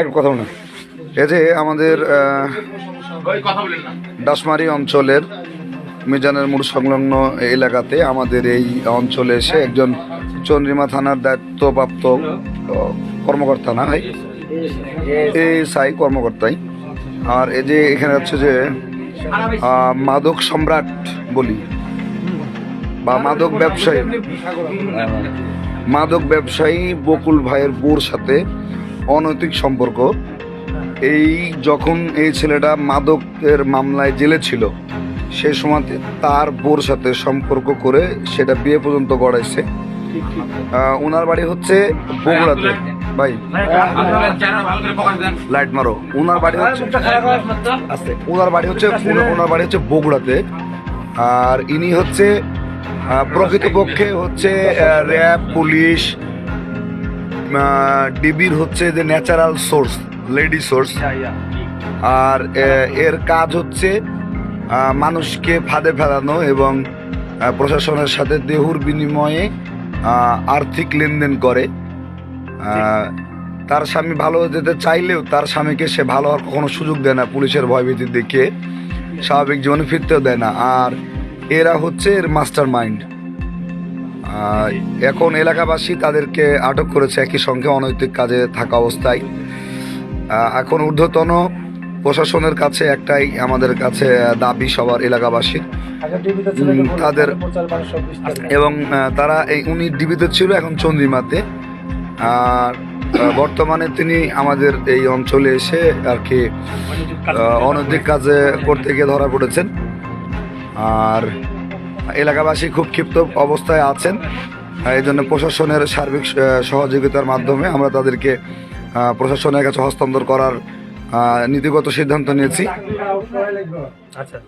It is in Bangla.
এক কথা না। এই যে আমাদের দাসমারি অঞ্চলের মিজানের মোড় সংলগ্ন এলাকাতে আমাদের এই অঞ্চলে এসে একজন চন্দ্রিমা থানার দায়িত্বপ্রাপ্ত কর্মকর্তা না ভাই? এই সাই কর্মকর্তাই। আর এই যে এখানে হচ্ছে যে মাদক সম্রাট বলি বা মাদক ব্যবসায়ী। মাদক ব্যবসায়ী বকুল ভাইয়ের বোর সাথে অনৈতিক সম্পর্ক। এই যখন এই ছেলেটা মাদকের মামলায় জেলে ছিল সেই সময়তে তার বোর সাথে সম্পর্ক করে সেটা বিয়ে পর্যন্ত গড়াইছে। ওনার বাড়ি হচ্ছে বগুড়াতে। ভাই, লাইট মারো। ওনার বাড়ি হচ্ছে ওনার বাড়ি হচ্ছে ওনার- বাড়ি হচ্ছে বগুড়াতে। আর ইনি হচ্ছে প্রকৃতপক্ষে হচ্ছে র্যাব পুলিশ ডিবির হচ্ছে যে ন্যাচারাল সোর্স লেডি সোর্স আর এর কাজ হচ্ছে মানুষকে ফাঁদে ফেলানো এবং প্রশাসনের সাথে দেহুর বিনিময়ে আর্থিক লেনদেন করে। তার স্বামী ভালো যেতে চাইলেও তার স্বামীকে সে ভালো হওয়ার কখনো সুযোগ দেয় না পুলিশের ভয়ভীতি দেখে স্বাভাবিক জীবনে ফিরতেও দেয় না। আর এরা হচ্ছে এর মাস্টার মাইন্ড এখন এলাকাবাসী তাদেরকে আটক করেছে একই সঙ্গে অনৈতিক কাজে থাকা অবস্থায়। এখন ঊর্ধ্বতন প্রশাসনের কাছে একটাই আমাদের কাছে দাবি সবার এলাকাবাসীর। তাদের এবং তারা এই উনি ডিবিতে ছিল এখন চন্দ্রিমাতে। আর বর্তমানে তিনি আমাদের এই অঞ্চলে এসে আর কি অনৈতিক কাজে করতে গিয়ে ধরা পড়েছেন। আর এলাকাবাসী খুব ক্ষিপ্ত অবস্থায় আছেন। এই জন্য প্রশাসনের সার্বিক সহযোগিতার মাধ্যমে আমরা তাদেরকে প্রশাসনের কাছে হস্তান্তর করার নীতিগত সিদ্ধান্ত নিয়েছি। আচ্ছা।